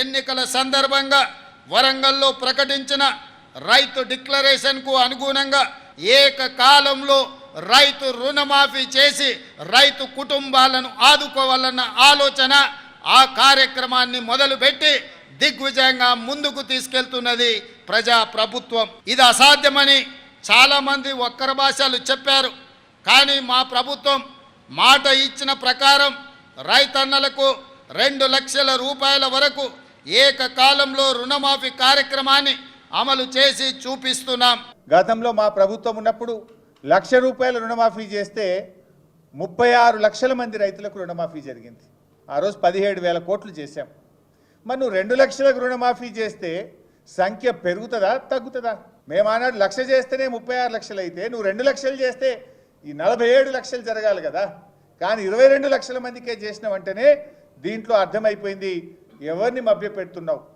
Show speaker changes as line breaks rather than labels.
ఎన్నికల సందర్భంగా వరంగల్లో ప్రకటించిన రైతు డిక్లరేషన్కు అనుగుణంగా ఏకకాలంలో రైతు రుణమాఫీ చేసి రైతు కుటుంబాలను ఆదుకోవాలన్న ఆలోచన ఆ కార్యక్రమాన్ని మొదలుపెట్టి దిగ్విజయంగా ముందుకు తీసుకెళ్తున్నది ప్రజా ప్రభుత్వం ఇది అసాధ్యమని చాలామంది ఒక్కర భాషలు చెప్పారు. కానీ మా ప్రభుత్వం మాట ఇచ్చిన ప్రకారం రైతన్నలకు రెండు లక్షల రూపాయల వరకు ఏకకాలంలో రుణమాఫీ కార్యక్రమాన్ని అమలు చేసి చూపిస్తున్నాం.
గతంలో మా ప్రభుత్వం ఉన్నప్పుడు లక్ష రూపాయల రుణమాఫీ చేస్తే ముప్పై ఆరు లక్షల మంది రైతులకు రుణమాఫీ జరిగింది. ఆ రోజు పదిహేడు వేల కోట్లు చేశాం. మరి నువ్వు రెండు లక్షలకు రుణమాఫీ చేస్తే సంఖ్య పెరుగుతుందా తగ్గుతుందా? మేము ఆనాడు లక్ష చేస్తేనే ముప్పై ఆరు లక్షలు అయితే నువ్వు రెండు లక్షలు చేస్తే ఈ నలభై ఏడు లక్షలు జరగాలి కదా. కానీ ఇరవై రెండు లక్షల మందికే చేసిన వెంటనే దీంట్లో అర్థమైపోయింది ఎవరిని మభ్యపెడుతున్నావు?